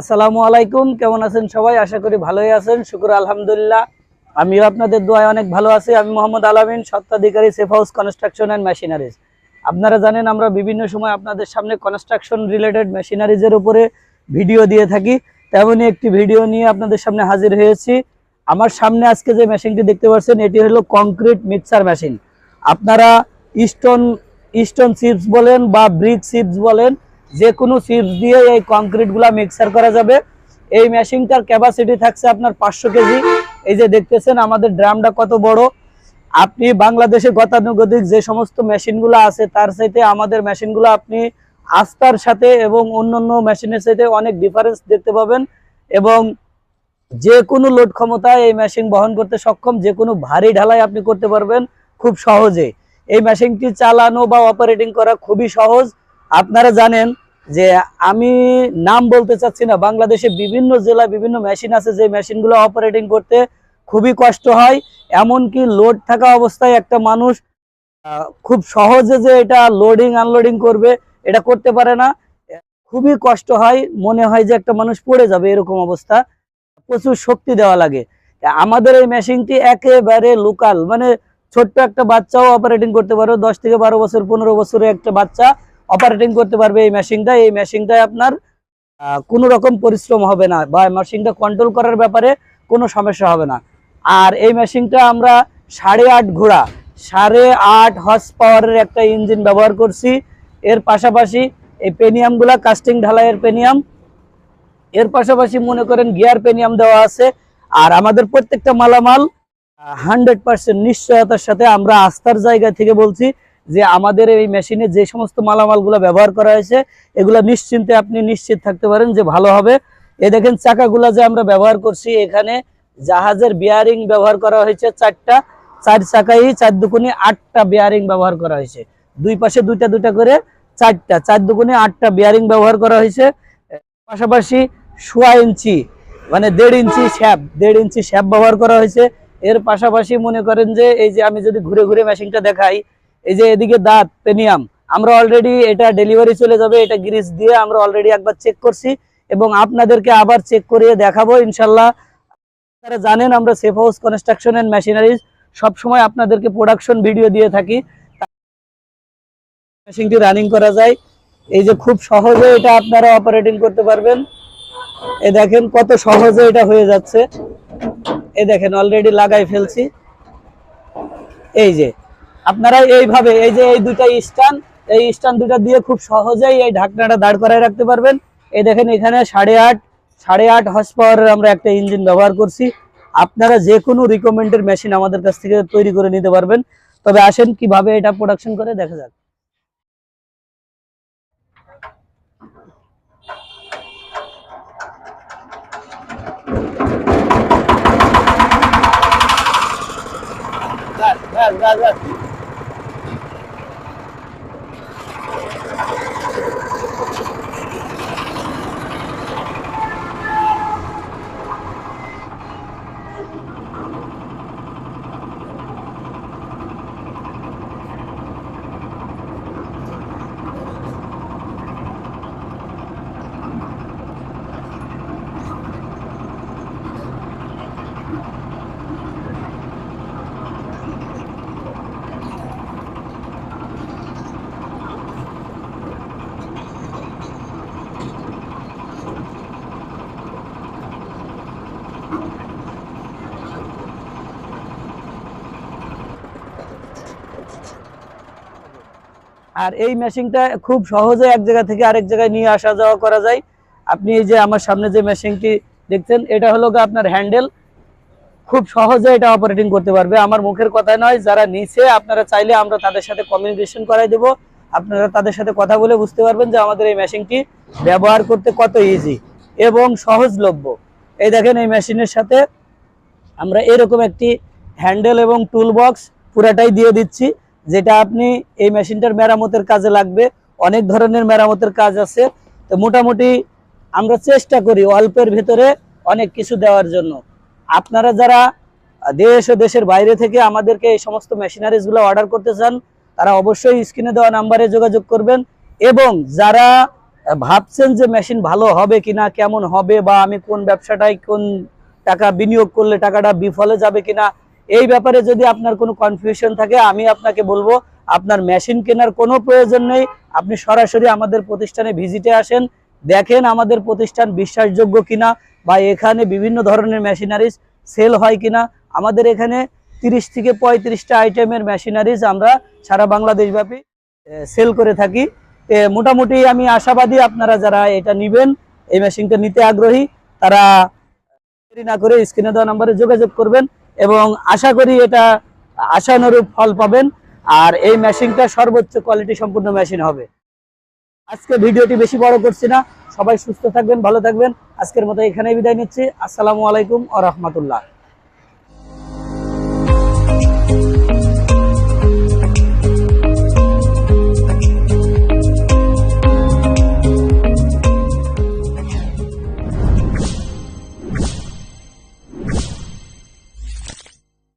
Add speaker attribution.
Speaker 1: আসসালামু আলাইকুম, কেমন আছেন সবাই? আশা করি ভালোই আছেন, শুকুর আলহামদুলিল্লাহ। আমিও আপনাদের দোয়ায় অনেক ভালো আছি। আমি Mohammad Alamin সত্ত্বাধিকারী Safe House Construction and Machineries আপনারা জানেন, আমরা বিভিন্ন সময় আপনাদের সামনে কনস্ট্রাকশন রিলেটেড মেশিনারিজের উপরে ভিডিও দিয়ে থাকি। তেমনই একটি ভিডিও নিয়ে আপনাদের সামনে হাজির হয়েছি। আমার সামনে আজকে যে মেশিনটি দেখতে পাচ্ছেন, এটি হলো কংক্রিট মিক্সার মেশিন আপনারা স্টোন স্টোন চিপস বলেন বা ব্রিক চিপস বলেন যে কোনো চিপস দিয়ে এই কংক্রিটগুলা মিক্সার করা যাবে। এই মেশিনটার ক্যাপাসিটি থাকছে আপনার পাঁচশো কেজি। এই যে দেখতেছেন, আমাদের ড্রামটা কত বড়। আপনি বাংলাদেশে গতানুগতিক যে সমস্ত মেশিনগুলো আছে, তার সাথে আমাদের মেশিনগুলো আপনি আস্থার সাথে এবং অন্যান্য মেশিনের সাথে অনেক ডিফারেন্স দেখতে পাবেন এবং যে কোনো লোড ক্ষমতায় এই মেশিন বহন করতে সক্ষম যে কোনো ভারী ঢালাই আপনি করতে পারবেন খুব সহজে। এই মেশিনটি চালানো বা অপারেটিং করা খুবই সহজ। আপনারা জানেন যে আমি নাম বলতে চাচ্ছি না, বাংলাদেশে বিভিন্ন জেলায় বিভিন্ন মেশিন আছে, যে মেশিনগুলো অপারেটিং করতে খুবই কষ্ট হয়। এমনকি লোড থাকা অবস্থায় একটা মানুষ খুব সহজে যে এটা লোডিং আনলোডিং করবে, এটা করতে পারে না। খুবই কষ্ট হয়, মনে হয় যে একটা মানুষ পড়ে যাবে এরকম অবস্থা। প্রচুর শক্তি দেওয়া লাগে। আমাদের এই মেশিনটি একেবারে লোকাল মানে ছোট্ট একটা বাচ্চাও অপারেটিং করতে পারো, দশ থেকে বারো বছর, পনেরো বছরের একটা বাচ্চা। অপারেটিং করতে পারবে এই মেশিনটা এই মেশিনটায় আপনার কোনো রকম পরিশ্রম হবে না বা মেশিনটা কন্ট্রোল করার ব্যাপারে কোনো সমস্যা হবে না। আর এই মেশিনটা আমরা সাড়ে আট ঘোড়া, সাড়ে আট হর্স পাওয়ারের একটা ইঞ্জিন ব্যবহার করছি। এর পাশাপাশি এই পেনিয়ামগুলা কাস্টিং ঢালাইয়ের পেনিয়াম এর পাশাপাশি মনে করেন গিয়ার পেনিয়াম দেওয়া আছে। আর আমাদের প্রত্যেকটা মালামাল হান্ড্রেড পার্সেন্ট নিশ্চয়তার সাথে আমরা আস্থার জায়গা থেকে বলছি যে আমাদের এই মেশিনে যে সমস্ত মালামালগুলো ব্যবহার করা হয়েছে, এগুলো নিশ্চিন্তে আপনি নিশ্চিত থাকতে পারেন যে ভালো হবে। এ দেখেন চাকাগুলা যে আমরা ব্যবহার করছি, এখানে জাহাজের বিয়ারিং ব্যবহার করা হয়েছে চারটা, চার চাকাই, চার দুকুনি, আটটা বিয়ারিং ব্যবহার করা হয়েছে। দুই পাশে দুইটা দুইটা করে চারটা, চার দুকুনি, আটটা বিয়ারিং ব্যবহার করা হয়েছে। পাশাপাশি সোয়া ইঞ্চি মানে দেড় ইঞ্চি শ্যাপ, দেড় ইঞ্চি শ্যাপ ব্যবহার করা হয়েছে। এর পাশাপাশি মনে করেন যে এই যে আমি যদি ঘুরে ঘুরে মেশিনটা দেখাই এই যে এদিকে দাঁত, পেনিয়াম, আমরা অলরেডি এটা ডেলিভারি চলে যাবে, এটা গ্রিস দিয়ে আমরা অলরেডি একবার চেক করছি এবং আপনাদেরকে আবার চেক করিয়ে দেখাবো, ইনশাল্লাহ। আপনারা জানেন আমরা Safe House Construction and Machineries সবসময় আপনাদেরকে প্রোডাকশন ভিডিও দিয়ে থাকি। মেশিনটি রানিং করা যায়। এই যে খুব সহজে এটা আপনারা অপারেটিং করতে পারবেন। এ দেখেন কত সহজে এটা হয়ে যাচ্ছে। এ দেখেন অলরেডি লাগাই ফেলছি। এই যে আপনারা এইভাবে এই যে এই দুইটা স্ট্যান্ড এই স্ট্যান্ড দুটা দিয়ে খুব সহজেই এই ঢাকনাটা দাঁড় করায় রাখতে পারবেন। এই দেখেন এখানে সাড়ে আট সাড়ে আট হর্স পাওয়ারের আমরা একটা ইঞ্জিন ব্যবহার করছি। আপনারা যে কোনো রিকমেন্ডের মেশিন আমাদের কাছ থেকে তৈরি করে নিতে পারবেন। তবে আসেন কীভাবে এটা প্রোডাকশন করে দেখা যাক। ব্যাস, ব্যাস, Thank you. আর এই মেশিনটা খুব সহজে এক জায়গা থেকে আরেক জায়গায় নিয়ে আসা যাওয়া করা যায়। আপনি এই যে আমার সামনে যে মেশিনটি দেখছেন, এটা হলো আপনার হ্যান্ডেল খুব সহজে এটা অপারেটিং করতে পারবে। আমার মুখের কথা নয়, যারা নিচে আপনারা চাইলে আমরা তাদের সাথে কমিউনিকেশন করাই দেব। আপনারা তাদের সাথে কথা বলে বুঝতে পারবেন যে আমাদের এই মেশিনটি ব্যবহার করতে কত ইজি এবং সহজলভ্য। এই দেখেন, এই মেশিনের সাথে আমরা এরকম একটি হ্যান্ডেল এবং টুল বক্স পুরাটাই দিয়ে দিচ্ছি। যেটা আপনি এই মেশিনটার মেরামতের কাজে লাগবে, অনেক ধরনের মেরামতের কাজ আছে। তো মোটামুটি আমরা চেষ্টা করি অল্পের ভেতরে অনেক কিছু দেওয়ার জন্য। আপনারা যারা দেশ ও দেশের বাইরে থেকে আমাদেরকে এই সমস্ত মেশিনারিজগুলো অর্ডার করতে চান, তারা অবশ্যই স্ক্রিনে দেওয়া নাম্বারে যোগাযোগ করবেন এবং যারা ভাবছেন যে মেশিন ভালো হবে কিনা, কেমন হবে বা আমি কোন ব্যবসাটায় কোন টাকা বিনিয়োগ করলে টাকাটা বিফলে যাবে কিনা এই ব্যাপারে যদি আপনার কোনো কনফিউশন থাকে, আমি আপনাকে বলব, আপনার মেশিন কেনার কোনো প্রয়োজন নেই। আপনি সরাসরি আমাদের প্রতিষ্ঠানে ভিজিটে আসেন, দেখেন আমাদের প্রতিষ্ঠান বিশ্বাসযোগ্য কিনা, বা এখানে বিভিন্ন ধরনের মেশিনারিজ সেল হয় কিনা। আমাদের এখানে তিরিশ থেকে পঁয়ত্রিশটা আইটেমের মেশিনারিজ আমরা সারা বাংলাদেশব্যাপী সেল করে থাকি। মোটামুটি আমি আশাবাদী আপনারা যারা এটা নিবেন, এই মেশিনটা নিতে আগ্রহী, তারা না করে স্ক্রিনে দেওয়া নাম্বারে যোগাযোগ করবেন। এবং আশা করি এটা আশানুরূপ ফল পাবেন। আর এই মেশিনটা সর্বোচ্চ কোয়ালিটি সম্পূর্ণ মেশিন হবে। আজকে ভিডিওটি বেশি বড় করছি না। সবাই সুস্থ থাকবেন, ভালো থাকবেন। আজকের মতো এখানেই বিদায় নিচ্ছি। আসসালামু আলাইকুম আ রহমতুল্লাহ।